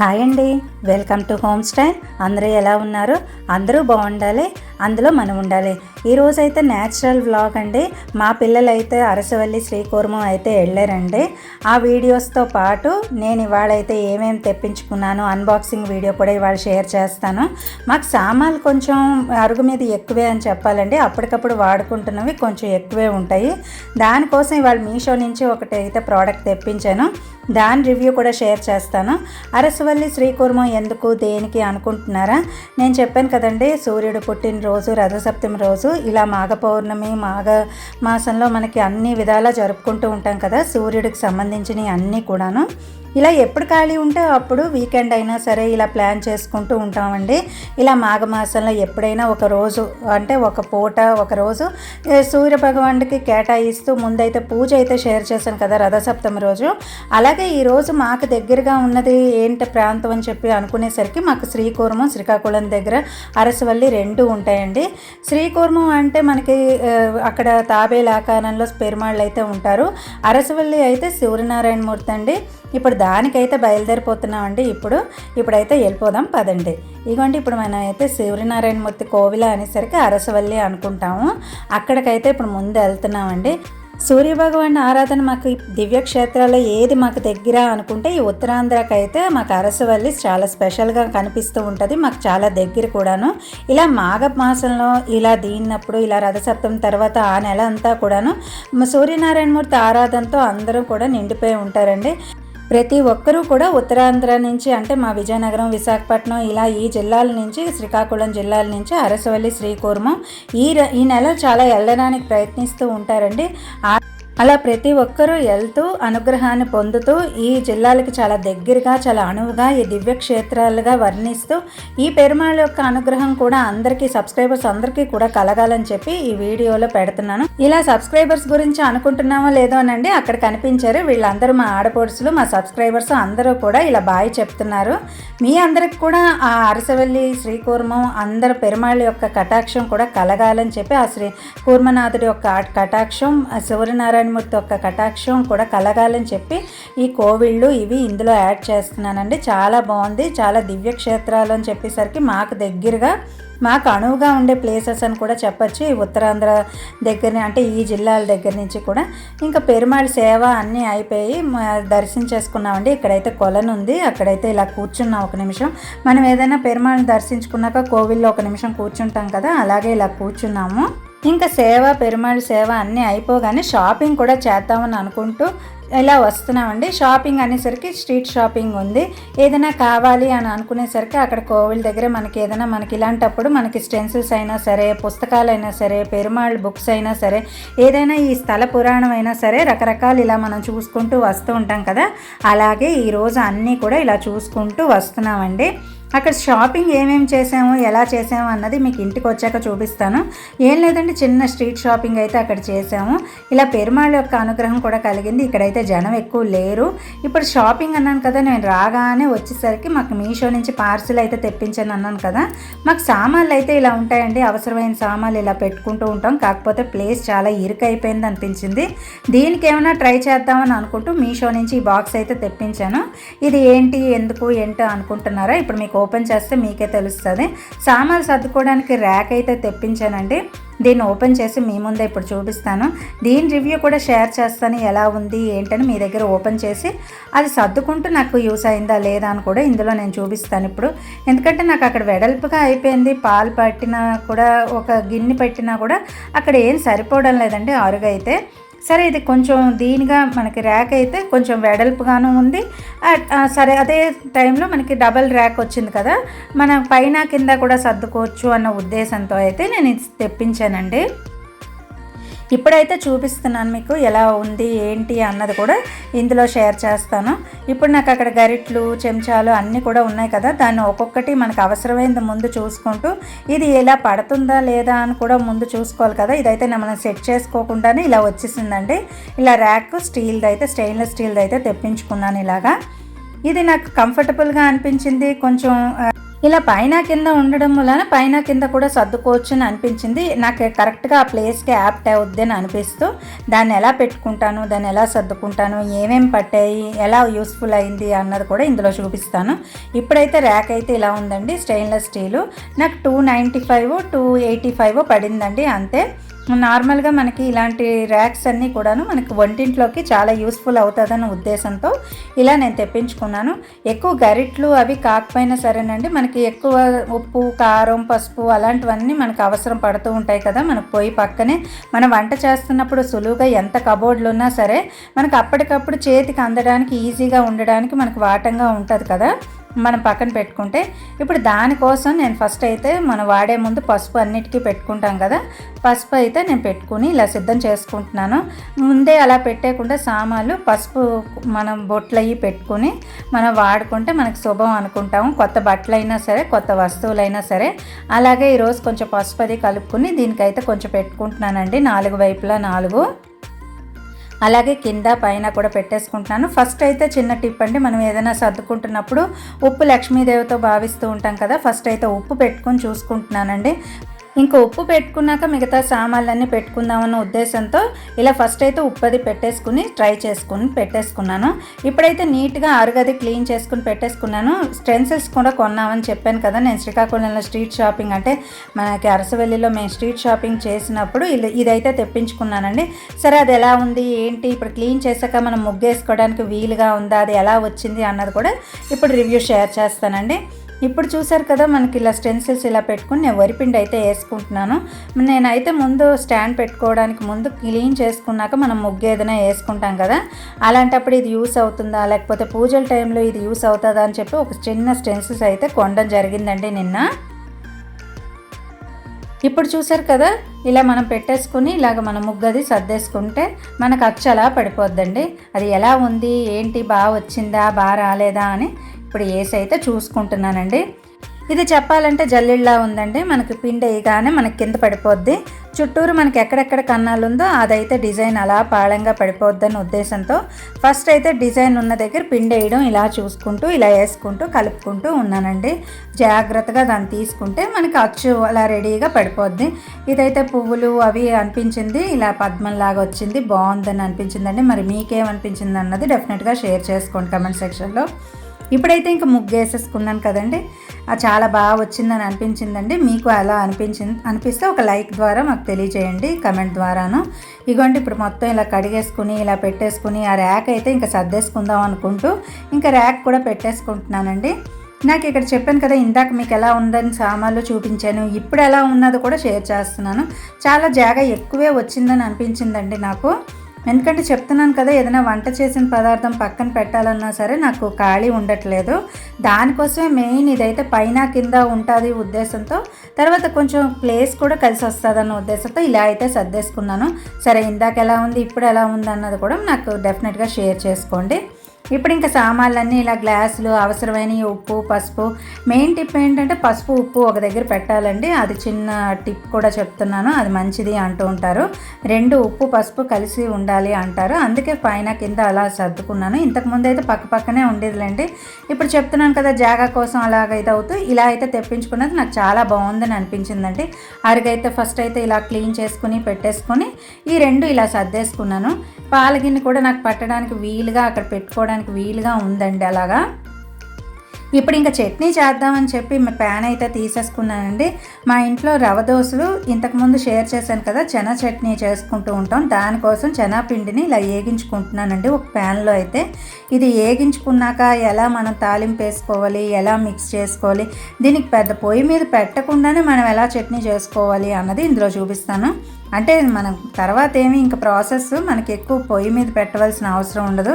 Hi అండి. Welcome to home style. అందరూ ఎలా ఉన్నారు? అందరూ బాగుండాలి. అందులో మనం ఉండాలి. ఈరోజైతే న్యాచురల్ వ్లాగ్ అండి. మా పిల్లలైతే అరసవల్లి శ్రీకూర్మం అయితే వెళ్ళారండి. ఆ వీడియోస్తో పాటు నేను ఇవాళైతే ఏమేమి తెప్పించుకున్నాను అన్బాక్సింగ్ వీడియో కూడా ఇవాళ షేర్ చేస్తాను. మాకు సామాన్లు కొంచెం అరుగు మీద ఎక్కువే అని చెప్పాలండి. అప్పటికప్పుడు వాడుకుంటున్నవి కొంచెం ఎక్కువే ఉంటాయి. దానికోసం ఇవాళ మీషో నుంచి ఒకటి అయితే ప్రోడక్ట్ తెప్పించాను. దాని రివ్యూ కూడా షేర్ చేస్తాను. అరసవల్లి శ్రీకూర్మం ఎందుకు దేనికి అనుకుంటున్నారా? నేను చెప్పాను కదండి సూర్యుడు పుట్టినరోజు రథసప్తమి రోజు ఇలా మాఘ పౌర్ణమి మాఘ మాసంలో మనకి అన్ని విధాలా జరుపుకుంటూ ఉంటాం కదా సూర్యుడికి సంబంధించినవి అన్నీ కూడాను. ఇలా ఎప్పుడు ఖాళీ ఉంటే అప్పుడు వీకెండ్ అయినా సరే ఇలా ప్లాన్ చేసుకుంటూ ఉంటామండి. ఇలా మాఘమాసంలో ఎప్పుడైనా ఒక రోజు అంటే ఒక పూట ఒక రోజు సూర్య భగవానుడికి కేటాయిస్తూ ముందైతే పూజ అయితే షేర్ చేశాను కదా రథసప్తమి రోజు. అలాగే ఈరోజు మాకు దగ్గరగా ఉన్నది ఏంటి ప్రాంతం అని చెప్పి అనుకునేసరికి మాకు శ్రీకూర్మం శ్రీకాకుళం దగ్గర అరసవల్లి రెండు ఉంటాయండి. శ్రీకూర్మం అంటే మనకి అక్కడ తాబేల ఆకారంలో పెరుమాళ్ళు అయితే ఉంటారు. అరసవల్లి అయితే సూర్యనారాయణ మూర్తి అండి. ఇప్పుడు దానికైతే బయలుదేరిపోతున్నామండి. ఇప్పుడు ఇప్పుడైతే వెళ్ళిపోదాం పదండి. ఇదిగోండి ఇప్పుడు మనం అయితే సూర్యనారాయణమూర్తి కోవిల అనేసరికి అరసవల్లి అనుకుంటాము. అక్కడికైతే ఇప్పుడు ముందు వెళ్తున్నామండి. సూర్యభగవాన్ ఆరాధన మాకు దివ్యక్షేత్రాల్లో ఏది మాకు దగ్గర అనుకుంటే ఈ ఉత్తరాంధ్రకి అయితే మాకు అరసవల్లి చాలా స్పెషల్గా కనిపిస్తూ ఉంటుంది. మాకు చాలా దగ్గర కూడాను. ఇలా మాఘ మాసంలో ఇలా దీన్నప్పుడు ఇలా రథసప్తం తర్వాత ఆ నెల అంతా కూడాను సూర్యనారాయణమూర్తి ఆరాధనతో అందరూ కూడా నిండిపోయి ఉంటారండి. ప్రతి ఒక్కరూ కూడా ఉత్తరాంధ్ర నుంచి అంటే మా విజయనగరం విశాఖపట్నం ఇలా ఈ జిల్లాల నుంచి శ్రీకాకుళం జిల్లాల నుంచి అరసవల్లి శ్రీకూర్మం ఈ ఈ నెల చాలా వెళ్ళడానికి ప్రయత్నిస్తూ ఉంటారండి. అలా ప్రతి ఒక్కరూ వెళ్తూ అనుగ్రహాన్ని పొందుతూ ఈ జిల్లాలకి చాలా దగ్గరగా చాలా అణువుగా ఈ దివ్య క్షేత్రాలుగా వర్ణిస్తూ ఈ పెరుమాళ్ యొక్క అనుగ్రహం కూడా అందరికీ సబ్స్క్రైబర్స్ అందరికీ కూడా కలగాలని చెప్పి ఈ వీడియోలో పెడుతున్నాను. ఇలా సబ్స్క్రైబర్స్ గురించి అనుకుంటున్నామో లేదో అనండి అక్కడ కనిపించారు వీళ్ళందరూ మా ఆడపడుసులు మా సబ్స్క్రైబర్స్ అందరూ కూడా ఇలా బాయ్ చెప్తున్నారు. మీ అందరికి కూడా ఆ అరసవల్లి శ్రీకూర్మం అందరు పెరుమాళ్ యొక్క కటాక్షం కూడా కలగాలని చెప్పి ఆ శ్రీ కూర్మనాథుడి యొక్క కటాక్షం ఆ సూర్యనారాయణమూర్తి యొక్క కటాక్షం కూడా కలగాలని చెప్పి ఈ కోవిళ్ళు ఇవి ఇందులో యాడ్ చేస్తున్నానండి. చాలా బాగుంది. చాలా దివ్య క్షేత్రాలు అని చెప్పేసరికి మాకు దగ్గరగా మాకు అణువుగా ఉండే ప్లేసెస్ అని కూడా చెప్పొచ్చు. ఈ ఉత్తరాంధ్ర దగ్గర అంటే ఈ జిల్లాల దగ్గర నుంచి కూడా. ఇంకా పెరుమాళ్ సేవ అన్నీ అయిపోయి దర్శించేసుకున్నామండి. ఇక్కడైతే కొలను ఉంది. అక్కడైతే ఇలా కూర్చున్నాం ఒక నిమిషం. మనం ఏదైనా పెరుమాళ్ దర్శించుకున్నాక కోవిల్లో ఒక నిమిషం కూర్చుంటాం కదా అలాగే ఇలా కూర్చున్నాము. ఇంకా సేవ పెరుమాళ్ సేవ అన్నీ అయిపోగానే షాపింగ్ కూడా చేద్దామని అనుకుంటూ ఇలా వస్తున్నామండి. షాపింగ్ అనేసరికి స్ట్రీట్ షాపింగ్ ఉంది. ఏదైనా కావాలి అని అనుకునేసరికి అక్కడ కోవిల్ దగ్గర మనకి ఏదైనా మనకి ఇలాంటప్పుడు మనకి స్టెన్సిల్స్ అయినా సరే పుస్తకాలైనా సరే పెరుమాళ్ బుక్స్ అయినా సరే ఏదైనా ఈ స్థల పురాణం అయినా సరే రకరకాలు ఇలా మనం చూసుకుంటూ వస్తూ ఉంటాం కదా. అలాగే ఈరోజు అన్నీ కూడా ఇలా చూసుకుంటూ వస్తున్నామండి. అక్కడ షాపింగ్ ఏమేమి చేసాము ఎలా చేసాము అన్నది మీకు ఇంటికి వచ్చాక చూపిస్తాను. ఏం లేదండి చిన్న స్ట్రీట్ షాపింగ్ అయితే అక్కడ చేసాము. ఇలా పెరుమాళ్ యొక్క అనుగ్రహం కూడా కలిగింది. ఇక్కడైతే జనం ఎక్కువ లేరు. ఇప్పుడు షాపింగ్ అన్నాను కదా నేను రాగానే వచ్చేసరికి మాకు మీషో నుంచి పార్సిల్ అయితే తెప్పించాను అన్నాను కదా. మాకు సామాన్లు అయితే ఇలా ఉంటాయండి. అవసరమైన సామాన్లు ఇలా పెట్టుకుంటూ ఉంటాం. కాకపోతే ప్లేస్ చాలా ఇరుకైపోయింది అనిపించింది. దీనికి ఏమైనా ట్రై చేద్దామని అనుకుంటూ మీషో నుంచి ఈ బాక్స్ అయితే తెప్పించాను. ఇది ఏంటి ఎందుకు ఏంటో అనుకుంటున్నారా? ఇప్పుడు మీకు ఓపెన్ చేస్తే మీకే తెలుస్తుంది. సామాన్లు సర్దుకోవడానికి ర్యాక్ అయితే తెప్పించానండి. దీన్ని ఓపెన్ చేసి మీ ముందే ఇప్పుడు చూపిస్తాను. దీని రివ్యూ కూడా షేర్ చేస్తాను. ఎలా ఉంది ఏంటని మీ దగ్గర ఓపెన్ చేసి అది సర్దుకుంటూ నాకు యూస్ అయిందా లేదా అని కూడా ఇందులో నేను చూపిస్తాను ఇప్పుడు. ఎందుకంటే నాకు అక్కడ వెడల్పుగా అయిపోయింది. పాలు పట్టినా కూడా ఒక గిన్నె పెట్టినా కూడా అక్కడ ఏం సరిపోవడం లేదండి అరుగైతే సరే ఇది కొంచెం దీనిగా మనకి ర్యాక్ అయితే కొంచెం వెడల్పుగాను ఉంది. సరే అదే టైంలో మనకి డబల్ ర్యాక్ వచ్చింది కదా. మన పైన కింద కూడా సర్దుకోవచ్చు అన్న ఉద్దేశంతో అయితే నేను ఇది తెప్పించానండి. ఇప్పుడైతే చూపిస్తున్నాను మీకు ఎలా ఉంది ఏంటి అన్నది కూడా ఇందులో షేర్ చేస్తాను. ఇప్పుడు నాకు అక్కడ గరిట్లు చెంచాలు అన్నీ కూడా ఉన్నాయి కదా దాన్ని ఒక్కొక్కటి మనకు అవసరమైంది ముందు చూసుకుంటూ ఇది ఎలా పడుతుందా లేదా అని కూడా ముందు చూసుకోవాలి కదా ఇదైతే మనం సెట్ చేసుకోకుండానే ఇలా వచ్చేసిందండి. ఇలా ర్యాక్ స్టీల్ది అయితే స్టెయిన్లెస్ స్టీల్ది అయితే తెప్పించుకున్నాను ఇలాగా. ఇది నాకు కంఫర్టబుల్గా అనిపించింది కొంచెం ఇలా పైన కింద ఉండడం వలన పైన కింద కూడా సర్దుకోవచ్చు అని అనిపించింది. నాకు కరెక్ట్గా ఆ ప్లేస్కి యాప్ట్ అవుద్ది అని అనిపిస్తూ దాన్ని ఎలా పెట్టుకుంటాను దాన్ని ఎలా సర్దుకుంటాను ఏమేమి పట్టాయి ఎలా యూస్ఫుల్ అయింది అన్నది కూడా ఇందులో చూపిస్తాను. ఇప్పుడైతే ర్యాక్ అయితే ఇలా ఉందండి స్టెయిన్లెస్ స్టీలు నాకు two ninety five two eighty five పడిందండి అంతే. నార్మల్గా మనకి ఇలాంటి ర్యాక్స్ అన్నీ కూడాను మనకి వంటింట్లోకి చాలా యూస్ఫుల్ అవుతుందన్న ఉద్దేశంతో ఇలా నేను తెప్పించుకున్నాను. ఎక్కువ గరిట్లు అవి కాకపోయినా సరేనండి మనకి ఎక్కువ ఉప్పు కారం పసుపు అలాంటివన్నీ మనకు అవసరం పడుతూ ఉంటాయి కదా మనకు పొయ్యి పక్కనే. మనం వంట చేస్తున్నప్పుడు సులువుగా ఎంత కబోర్డ్లు ఉన్నా సరే మనకు అప్పటికప్పుడు చేతికి అందడానికి ఈజీగా ఉండడానికి మనకు వాటంగా ఉంటుంది కదా. మనం పక్కన పెట్టుకుంటే ఇప్పుడు దానికోసం నేను ఫస్ట్ అయితే మనం వాడే ముందు పసుపు అన్నిటికీ పెట్టుకుంటాం కదా. పసుపు అయితే నేను పెట్టుకుని ఇలా సిద్ధం చేసుకుంటున్నాను. ముందే అలా పెట్టేకుండా సామాన్లు పసుపు మనం బొట్లయ్యి పెట్టుకుని మనం వాడుకుంటే మనకు శుభం అనుకుంటాము. కొత్త బట్టలైనా సరే కొత్త వస్తువులైనా సరే. అలాగే ఈరోజు కొంచెం పసుపు అది కలుపుకుని దీనికైతే కొంచెం పెట్టుకుంటున్నానండి. నాలుగు వైపులా నాలుగు. అలాగే కింద పైన కూడా పెట్టేసుకుంటున్నాను. ఫస్ట్ అయితే చిన్న టిప్ అండి మనం ఏదైనా సర్దుకుంటున్నప్పుడు ఉప్పు లక్ష్మీదేవితో భావిస్తూ ఉంటాం కదా ఫస్ట్ అయితే ఉప్పు పెట్టుకొని చూసుకుంటున్నానండి. ఇంకా ఉప్పు పెట్టుకున్నాక మిగతా సామాన్లన్నీ పెట్టుకుందామన్న ఉద్దేశంతో ఇలా ఫస్ట్ అయితే ఉప్పు అది పెట్టేసుకుని ట్రై చేసుకుని పెట్టేసుకున్నాను. ఇప్పుడైతే నీట్గా అరుగది క్లీన్ చేసుకుని పెట్టేసుకున్నాను. స్టెన్సిల్స్ కూడా కొన్నామని చెప్పాను కదా నేను శ్రీకాకుళంలో స్ట్రీట్ షాపింగ్ అంటే మనకి అరసవల్లిలో మేము స్ట్రీట్ షాపింగ్ చేసినప్పుడు ఇది ఇదైతే తెప్పించుకున్నానండి. సరే అది ఎలా ఉంది ఏంటి ఇప్పుడు క్లీన్ చేశాక మనం ముగ్గేసుకోవడానికి వీలుగా ఉందా అది ఎలా వచ్చింది అన్నది కూడా ఇప్పుడు రివ్యూ షేర్ చేస్తానండి. ఇప్పుడు చూసారు కదా మనకి ఇలా స్టెన్సిల్స్ ఇలా పెట్టుకుని నేను వరిపిండి అయితే వేసుకుంటున్నాను. నేనైతే ముందు స్టాండ్ పెట్టుకోవడానికి ముందు క్లీన్ చేసుకున్నాక మనం ముగ్గు ఏదైనా వేసుకుంటాం కదా అలాంటప్పుడు ఇది యూస్ అవుతుందా లేకపోతే పూజల టైంలో ఇది యూస్ అవుతుందా అని చెప్పి ఒక చిన్న స్టెన్సిల్స్ అయితే కొనడం జరిగిందండి నిన్న. ఇప్పుడు చూసారు కదా ఇలా మనం పెట్టేసుకుని ఇలాగ మనం ముగ్గది సర్దేసుకుంటే మనకు అచ్చలా పడిపోద్దండి. అది ఎలా ఉంది ఏంటి బాగా వచ్చిందా బాగా రాలేదా అని ఇప్పుడు వేసి అయితే చూసుకుంటున్నానండి. ఇది చెప్పాలంటే జల్లిళ్ళా ఉందండి. మనకి పిండి వేయగానే మనకి కింద పడిపోద్ది. చుట్టూరు మనకి ఎక్కడెక్కడ కన్నాలు ఉందో అదైతే డిజైన్ అలా పాళంగా పడిపోద్దని ఉద్దేశంతో ఫస్ట్ అయితే డిజైన్ ఉన్న దగ్గర పిండి వేయడం ఇలా చూసుకుంటూ ఇలా వేసుకుంటూ కలుపుకుంటూ ఉన్నానండి. జాగ్రత్తగా దాన్ని తీసుకుంటే మనకి అచ్చు అలా రెడీగా పడిపోద్ది. ఇదైతే పువ్వులు అవి అనిపించింది ఇలా పద్మంలాగా వచ్చింది బాగుందని అనిపించిందండి. మరి మీకేమనిపించింది అన్నది డెఫినెట్గా షేర్ చేసుకోండి కమెంట్ సెక్షన్లో. ఇప్పుడైతే ఇంకా ముగ్గు వేసేసుకున్నాను కదండి. చాలా బాగా వచ్చిందని అనిపించిందండి. మీకు అలా అనిపించింది అనిపిస్తే ఒక లైక్ ద్వారా మాకు తెలియజేయండి కమెంట్ ద్వారాను. ఇగోండి ఇప్పుడు మొత్తం ఇలా కడిగేసుకుని ఇలా పెట్టేసుకుని ఆ ర్యాక్ అయితే ఇంకా సర్దేసుకుందాం అనుకుంటూ ఇంకా ర్యాక్ కూడా పెట్టేసుకుంటున్నానండి. నాకు ఇక్కడ చెప్పాను కదా ఇందాక మీకు ఎలా ఉందని సామాన్లు చూపించాను ఇప్పుడు ఎలా ఉన్నదో కూడా షేర్ చేస్తున్నాను. చాలా జాగా ఎక్కువే వచ్చిందని అనిపించిందండి నాకు. ఎందుకంటే చెప్తున్నాను కదా ఏదైనా వంట చేసిన పదార్థం పక్కన పెట్టాలన్నా సరే నాకు ఖాళీ ఉండట్లేదు. దానికోసమే మెయిన్ ఇదైతే పైన కింద ఉంటుంది ఉద్దేశంతో తర్వాత కొంచెం ప్లేస్ కూడా కలిసి వస్తుంది అన్న ఉద్దేశంతో ఇలా అయితే సర్దేసుకున్నాను. సరే ఇందాక ఎలా ఉంది ఇప్పుడు ఎలా ఉంది అన్నది కూడా నాకు డెఫినెట్గా షేర్ చేసుకోండి. ఇప్పుడు ఇంకా సామాన్లన్నీ ఇలా గ్లాసులు అవసరమైన ఉప్పు పసుపు. మెయిన్ టిప్ ఏంటంటే పసుపు ఉప్పు ఒక దగ్గర పెట్టాలండి. అది చిన్న టిప్ కూడా చెప్తున్నాను. అది మంచిది అంటూ ఉంటారు. రెండు ఉప్పు పసుపు కలిసి ఉండాలి అంటారు. అందుకే పైన కింద అలా సర్దుకున్నాను. ఇంతకుముందు అయితే పక్క పక్కనే ఉండేదిలేండి. ఇప్పుడు చెప్తున్నాను కదా జాగా కోసం అలాగైతే అవుతూ ఇలా అయితే తెప్పించుకున్నది నాకు చాలా బాగుందని అనిపించిందండి. అరుగైతే ఫస్ట్ అయితే ఇలా క్లీన్ చేసుకుని పెట్టేసుకొని ఈ రెండు ఇలా సర్దేసుకున్నాను. పాలగిన్ని కూడా నాకు పట్టడానికి వీలుగా అక్కడ పెట్టుకోవడానికి వీలుగా ఉందండి అలాగా. ఇప్పుడు ఇంకా చట్నీ చేద్దామని చెప్పి ప్యాన్ అయితే తీసేసుకున్నానండి. మా ఇంట్లో రవ దోశలు ఇంతకుముందు షేర్ చేశాను కదా చెనా చట్నీ చేసుకుంటూ ఉంటాం. దానికోసం చెనాపిండిని ఇలా వేగించుకుంటున్నానండి ఒక ప్యాన్లో అయితే. ఇది వేగించుకున్నాక ఎలా మనం తాలింపు వేసుకోవాలి ఎలా మిక్స్ చేసుకోవాలి దీనికి పెద్ద పొయ్యి మీద పెట్టకుండానే మనం ఎలా చట్నీ చేసుకోవాలి అన్నది ఇందులో చూపిస్తాను. అంటే మనం తర్వాత ఏమి ఇంకా ప్రాసెస్ మనకి ఎక్కువ పొయ్యి మీద పెట్టవలసిన అవసరం ఉండదు.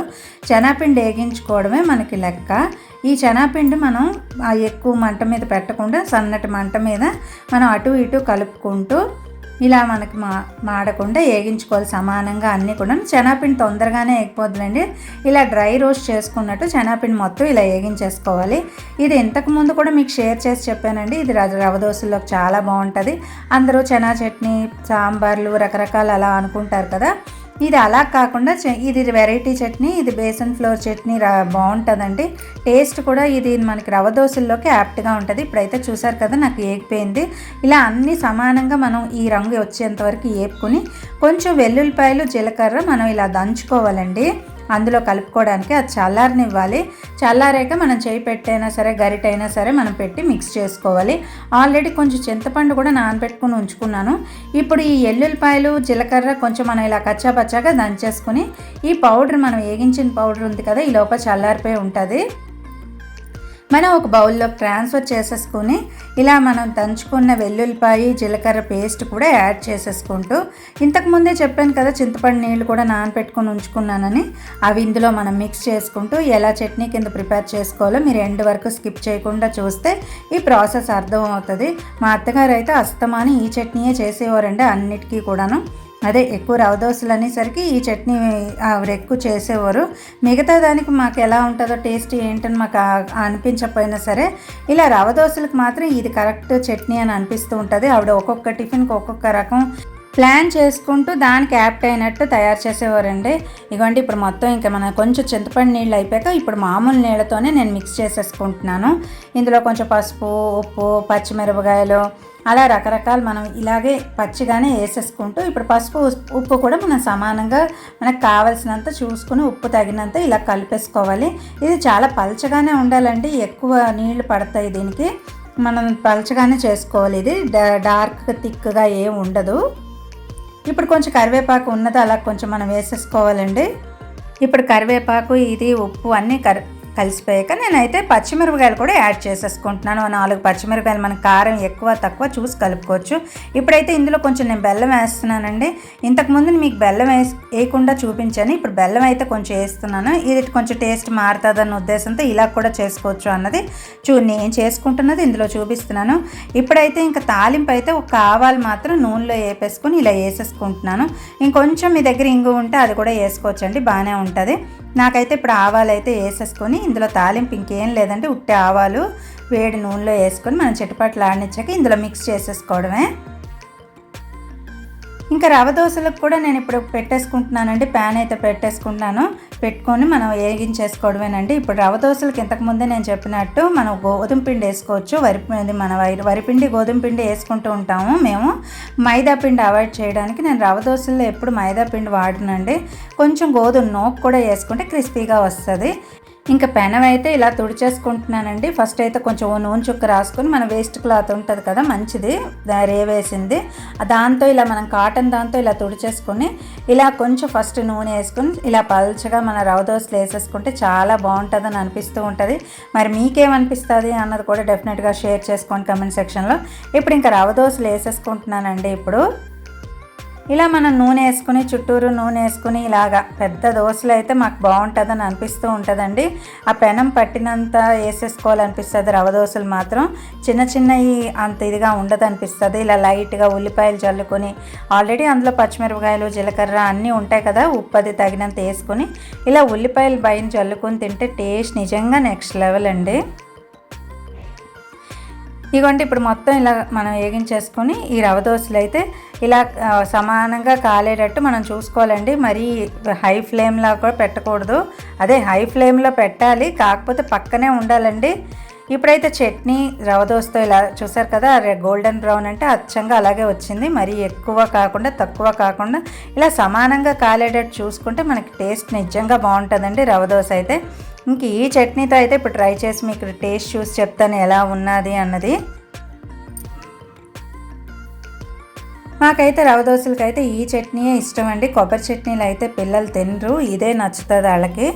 శనగపిండి వేగించుకోవడమే మనకి లెక్క. ఈ శనగపిండి మనం ఎక్కువ మంట మీద పెట్టకుండా సన్నటి మంట మీద మనం అటు ఇటు కలుపుకుంటూ ఇలా మనకి మా మాడకుండా వేగించుకోవాలి సమానంగా అన్నీ కూడా శనగపిండి తొందరగానే ఎగిపోద్దులండి ఇలా డ్రై రోస్ట్ చేసుకున్నట్టు శనగపిండి మొత్తం ఇలా వేగించేసుకోవాలి ఇది ఇంతకుముందు కూడా మీకు షేర్ చేసి చెప్పానండి. ఇది రవ దోశల్లోకి చాలా బాగుంటుంది. అందరూ చెనా చట్నీ సాంబార్లు రకరకాలు అలా అనుకుంటారు కదా. ఇది అలా కాకుండా చ- ఇది వెరైటీ చట్నీ ఇది బేసన్ ఫ్లోర్ చట్నీ రా బాగుంటుందండి. టేస్ట్ కూడా ఇది మనకి రవ దోశల్లోకి యాప్ట్గా ఉంటుంది. ఇప్పుడైతే చూసారు కదా నాకు ఏగిపోయింది. ఇలా అన్ని సమానంగా మనం ఈ రంగు వచ్చేంత వరకు ఏపుకుని కొంచెం వెల్లుల్లిపాయలు జీలకర్ర మనం ఇలా దంచుకోవాలండి. అందులో కలుపుకోవడానికి అది చల్లారనివ్వాలి చల్లారాక మనం చేయి పెట్టైనా సరే గరిటైనా సరే మనం పెట్టి మిక్స్ చేసుకోవాలి. ఆల్రెడీ కొంచెం చింతపండు కూడా నానబెట్టుకుని ఉంచుకున్నాను. ఇప్పుడు ఈ ఎల్లుల్లిపాయలు జీలకర్ర కొంచెం మనం ఇలా కచ్చాపచ్చాగా దంచేసుకుని ఈ పౌడర్ మనం వేగించిన పౌడర్ ఉంది కదా ఈ లోపల చల్లారిపోయి ఉంటుంది. మనం ఒక బౌల్లో ట్రాన్స్ఫర్ చేసేసుకొని ఇలా మనం దంచుకున్న వెల్లుల్లిపాయ జీలకర్ర పేస్ట్ కూడా యాడ్ చేసేసుకుంటూ ఇంతకుముందే చెప్పాను కదా చింతపండు నీళ్ళు కూడా నానబెట్టుకొని ఉంచుకున్నానని. అవి ఇందులో మనం మిక్స్ చేసుకుంటూ ఎలా చట్నీ కింద ప్రిపేర్ చేసుకోవాలో మీరు ఎండ్ వరకు స్కిప్ చేయకుండా చూస్తే ఈ ప్రాసెస్ అర్థం అవుతుంది మా అత్తగారు అయితే అస్తమాని ఈ చట్నీయే చేసేవారండి అన్నిటికీ కూడాను. అదే ఎక్కువ రవ దోశలు అనేసరికి ఈ చట్నీ ఆవిడ ఎక్కువ చేసేవారు. మిగతా దానికి మాకు ఎలా ఉంటుందో టేస్ట్ ఏంటని మాకు అనిపించకపోయినా సరే ఇలా రవ దోశలకు మాత్రం ఇది కరెక్ట్ చట్నీ అని అనిపిస్తూ ఉంటుంది. ఆవిడ ఒక్కొక్క టిఫిన్కి ఒక్కొక్క రకం ప్లాన్ చేసుకుంటూ దానికి యాప్ట్ అయినట్టు తయారు చేసేవారండి. ఇగోండి ఇప్పుడు మొత్తం ఇంకా మన కొంచెం చింతపండు నీళ్ళు అయిపోయాక ఇప్పుడు మామూలు నీళ్ళతోనే నేను మిక్స్ చేసేసుకుంటున్నాను. ఇందులో కొంచెం పసుపు ఉప్పు పచ్చిమిరపకాయలు అలా రకరకాలు మనం ఇలాగే పచ్చిగానే వేసేసుకుంటూ ఇప్పుడు పసుపు ఉప్పు కూడా మనం సమానంగా మనకు కావలసినంత చూసుకుని ఉప్పు తగినంత ఇలా కలిపేసుకోవాలి. ఇది చాలా పలచగానే ఉండాలండి ఎక్కువ నీళ్ళు పడతాయి దీనికి. మనం పలచగానే చేసుకోవాలి. ఇది డార్క్ థిక్గా ఏం ఉండదు. ఇప్పుడు కొంచెం కరివేపాకు ఉన్నది అలా కొంచెం మనం వేసేసుకోవాలండి. ఇప్పుడు కరివేపాకు ఇది ఉప్పు అన్నీ కరి కలిసిపోయాక నేనైతే పచ్చిమిరపకాయలు కూడా యాడ్ చేసేసుకుంటున్నాను. నాలుగు పచ్చిమిరపకాయలు మనకి కారం ఎక్కువ తక్కువ చూసి కలుపుకోవచ్చు. ఇప్పుడైతే ఇందులో కొంచెం నేను బెల్లం వేస్తున్నానండి. ఇంతకుముందు మీకు బెల్లం వేసి వేయకుండా చూపించాను. ఇప్పుడు బెల్లం అయితే కొంచెం వేస్తున్నాను. ఇది కొంచెం టేస్ట్ మారుతుందన్న ఉద్దేశంతో ఇలా కూడా చేసుకోవచ్చు అన్నది చూ నేను చేసుకుంటున్నది ఇందులో చూపిస్తున్నాను. ఇప్పుడైతే ఇంకా తాలింపు అయితే ఒక ఆవాలు మాత్రం నూనెలో వేపేసుకొని ఇలా వేసేసుకుంటున్నాను. ఇంకొంచెం మీ దగ్గర ఇంగు ఉంటే అది కూడా వేసుకోవచ్చండి. బాగానే ఉంటుంది. నాకైతే ఇప్పుడు ఆవాలు అయితే వేసేసుకొని ఇందులో తాలింపు ఇంకేం లేదంటే ఉట్టే ఆవాలు వేడి నూనెలో వేసుకొని మనం చిటపట్లు ఆడించాక ఇందులో మిక్స్ చేసేసుకోవడమే. ఇంకా రవ దోశలకు కూడా నేను ఇప్పుడు పెట్టేసుకుంటున్నానండి. ప్యాన్ అయితే పెట్టేసుకుంటున్నాను. పెట్టుకొని మనం వేగించేసుకోవడమేనండి. ఇప్పుడు రవ దోశలకు ఇంతకుముందే నేను చెప్పినట్టు మనం గోధుమ పిండి వేసుకోవచ్చు. వరి మన వరి వరిపిండి గోధుమ పిండి వేసుకుంటూ ఉంటాము. మేము మైదా పిండి అవాయిడ్ చేయడానికి నేను రవ దోశల్లో ఎప్పుడు మైదా పిండి వాడినండి. కొంచెం గోధుమ నోకు కూడా వేసుకుంటే క్రిస్పీగా వస్తుంది. ఇంకా పెనం అయితే ఇలా తుడిచేసుకుంటున్నానండి. ఫస్ట్ అయితే కొంచెం నూనె చుక్క రాసుకొని మన వేస్ట్ క్లాత్ ఉంటుంది కదా మంచిది. రేవేసింది. దాంతో ఇలా మనం కాటన్ దాంతో ఇలా తుడిచేసుకొని ఇలా కొంచెం ఫస్ట్ నూనె వేసుకొని ఇలా పల్చగా మన రవ దోశలు వేసేసుకుంటే చాలా బాగుంటుందని అనిపిస్తూ ఉంటుంది. మరి మీకేమనిపిస్తుంది అన్నది కూడా డెఫినెట్గా షేర్ చేసుకోండి కమెంట్ సెక్షన్లో. ఇప్పుడు ఇంకా రవ దోశలు వేసేసుకుంటున్నానండి ఇప్పుడు. ఇలా మనం నూనె వేసుకుని చుట్టూరు నూనె వేసుకుని ఇలాగా పెద్ద దోశలు అయితే మాకు బాగుంటుందని అనిపిస్తూ ఉంటుందండి. ఆ పెనం పట్టినంత వేసేసుకోవాలనిపిస్తుంది రవ దోశలు మాత్రం. చిన్న చిన్నవి అంత ఇదిగా ఉండదు అనిపిస్తుంది ఇలా లైట్గా ఉల్లిపాయలు చల్లుకొని ఆల్రెడీ అందులో పచ్చిమిరపకాయలు జీలకర్ర అన్నీ ఉంటాయి కదా ఉప్పు అది తగినంత వేసుకొని ఇలా ఉల్లిపాయలు బయట చల్లుకొని తింటే టేస్ట్ నిజంగా నెక్స్ట్ లెవెల్ అండి. ఇదిగోండి ఇప్పుడు మొత్తం ఇలా మనం వేగించేసుకొని ఈ రవ దోశలు అయితే ఇలా సమానంగా కాలేటట్టు మనం చూసుకోవాలండి. మరీ హై ఫ్లేమ్లో కూడా పెట్టకూడదు. అదే హై ఫ్లేమ్లో పెట్టాలి కాకపోతే పక్కనే ఉండాలండి. ఇప్పుడైతే చట్నీ రవ దోశతో ఇలా చూసారు కదా గోల్డెన్ బ్రౌన్ అంటే అచ్చంగా అలాగే వచ్చింది. మరీ ఎక్కువ కాకుండా తక్కువ కాకుండా ఇలా సమానంగా కాలేటట్టు చూసుకుంటే మనకి టేస్ట్ నిజంగా బాగుంటుందండి రవ దోశ అయితే. ఇంక ఈ చట్నీతో అయితే ఇప్పుడు ట్రై చేసి మీకు టేస్ట్ చూసి చెప్తాను ఎలా ఉన్నది అన్నది. మాకైతే రవ దోశలకైతే ఈ చట్నీయే ఇష్టం అండి కొబ్బరి చట్నీలు అయితే పిల్లలు తినరు. ఇదే నచ్చుతుంది వాళ్ళకి.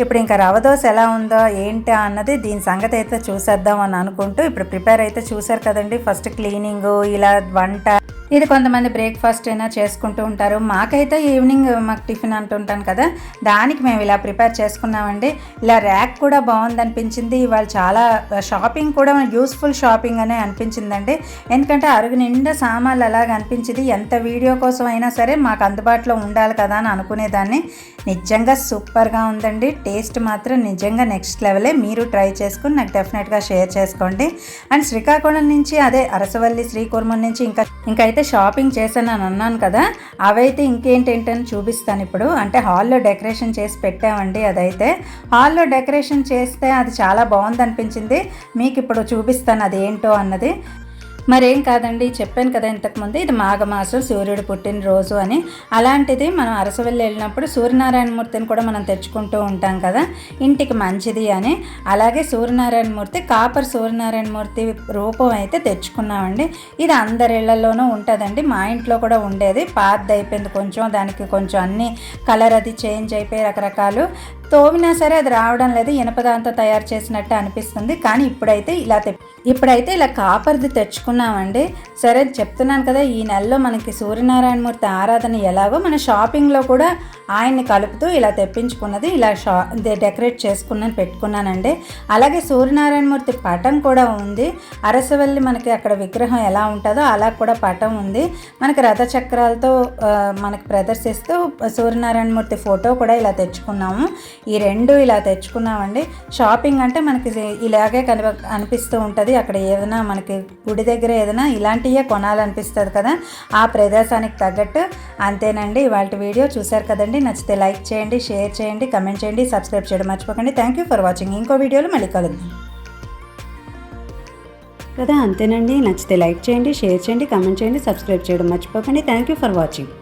ఇప్పుడు ఇంకా రవ దోశ ఎలా ఉందో ఏంటా అన్నది దీని సంగతి అయితే చూసేద్దాం అని అనుకుంటూ ఇప్పుడు ప్రిపేర్ అయితే చూసారు కదండి. ఫస్ట్ క్లీనింగ్ ఇలా వంట ఇది కొంతమంది బ్రేక్ఫాస్ట్ అయినా చేసుకుంటూ ఉంటారు. మాకైతే ఈవినింగ్ మాకు టిఫిన్ అంటుంటాను కదా. దానికి మేము ఇలా ప్రిపేర్ చేసుకున్నామండి. ఇలా ర్యాక్ కూడా బాగుంది అనిపించింది ఇవాళ చాలా షాపింగ్ కూడా యూస్ఫుల్ షాపింగ్ అనే అనిపించిందండి. ఎందుకంటే అరుగు నిండా సామాన్లు అలాగ అనిపించింది. ఎంత వీడియో కోసం అయినా సరే మాకు అందుబాటులో ఉండాలి కదా అని అనుకునేదాన్ని. నిజంగా సూపర్గా ఉందండి. టేస్ట్ మాత్రం నిజంగా నెక్స్ట్ లెవెలే మీరు ట్రై చేసుకుని నాకు డెఫినెట్గా షేర్ చేసుకోండి. అండ్ శ్రీకాకుళం నుంచి అదే అరసవల్లి శ్రీకుర్మం నుంచి ఇంకా ఇంకైతే నేనైతే షాపింగ్ చేశానని అన్నాను కదా అవైతే ఇంకేంటేంటని చూపిస్తాను ఇప్పుడు. అంటే హాల్లో డెకరేషన్ చేసి పెట్టామండి అదైతే. హాల్లో డెకరేషన్ చేస్తే అది చాలా బాగుంది అనిపించింది మీకు ఇప్పుడు చూపిస్తాను అది ఏంటో అన్నది. మరేం కాదండి చెప్పాను కదా ఇంతకుముందు ఇది మాఘమాసం సూర్యుడు పుట్టినరోజు అని. అలాంటిది మనం అరసవెల్లి వెళ్ళినప్పుడు సూర్యనారాయణమూర్తిని కూడా మనం తెచ్చుకుంటూ ఉంటాం కదా ఇంటికి మంచిది అని. అలాగే సూర్యనారాయణమూర్తి కాపర్ సూర్యనారాయణమూర్తి రూపం అయితే తెచ్చుకున్నామండి. ఇది అందరి ఇళ్ళలోనూ ఉంటుందండి మా ఇంట్లో కూడా ఉండేది. పాతది అయిపోయింది కొంచెం దానికి కొంచెం అన్ని కలర్ అది చేంజ్ అయిపోయి రకరకాలు తోమినా సరే అది రావడం లేదు ఇనపదాంతో తయారు చేసినట్టు అనిపిస్తుంది. కానీ ఇప్పుడైతే ఇలా ఇప్పుడైతే ఇలా కాపర్ది తెచ్చుకున్నామండి. సరే చెప్తున్నాను కదా ఈ నెలలో మనకి సూర్యనారాయణమూర్తి ఆరాధన ఎలాగో మన షాపింగ్లో కూడా ఆయన్ని కలుపుతూ ఇలా తెప్పించుకున్నది ఇలా షా డెకరేట్ చేసుకున్నాను పెట్టుకున్నానండి. అలాగే సూర్యనారాయణమూర్తి పటం కూడా ఉంది. అరసవల్లి మనకి అక్కడ విగ్రహం ఎలా ఉంటుందో అలా కూడా పటం ఉంది. మనకి రథచక్రాలతో ఆ, మనకి ప్రదర్శిస్తూ సూర్యనారాయణమూర్తి ఫోటో కూడా ఇలా తెచ్చుకున్నాము. ఈ రెండు ఇలా తెచ్చుకున్నామండి. షాపింగ్ అంటే మనకి ఇలాగే కనిప అనిపిస్తూ ఉంటుంది. అక్కడ ఏదైనా మనకి గుడి దగ్గర ఏదైనా ఇలాంటివే కొనాలనిపిస్తుంది కదా. ఆ ప్రదేశానికి తగ్గట్టు అంతేనండి. ఇవాళ వీడియో చూశారు కదండి. నచ్చితే లైక్ చేయండి షేర్ చేయండి కమెంట్ చేయండి సబ్స్క్రైబ్ చేయడం మర్చిపోకండి. థ్యాంక్ యూ ఫర్ వాచింగ్ ఇంకో వీడియోలో మళ్ళీ కలుద్దాం. కదా అంతేనండి. నచ్చితే లైక్ చేయండి షేర్ చేయండి కమెంట్ చేయండి సబ్స్క్రైబ్ చేయడం మర్చిపోకండి. Thank you for watching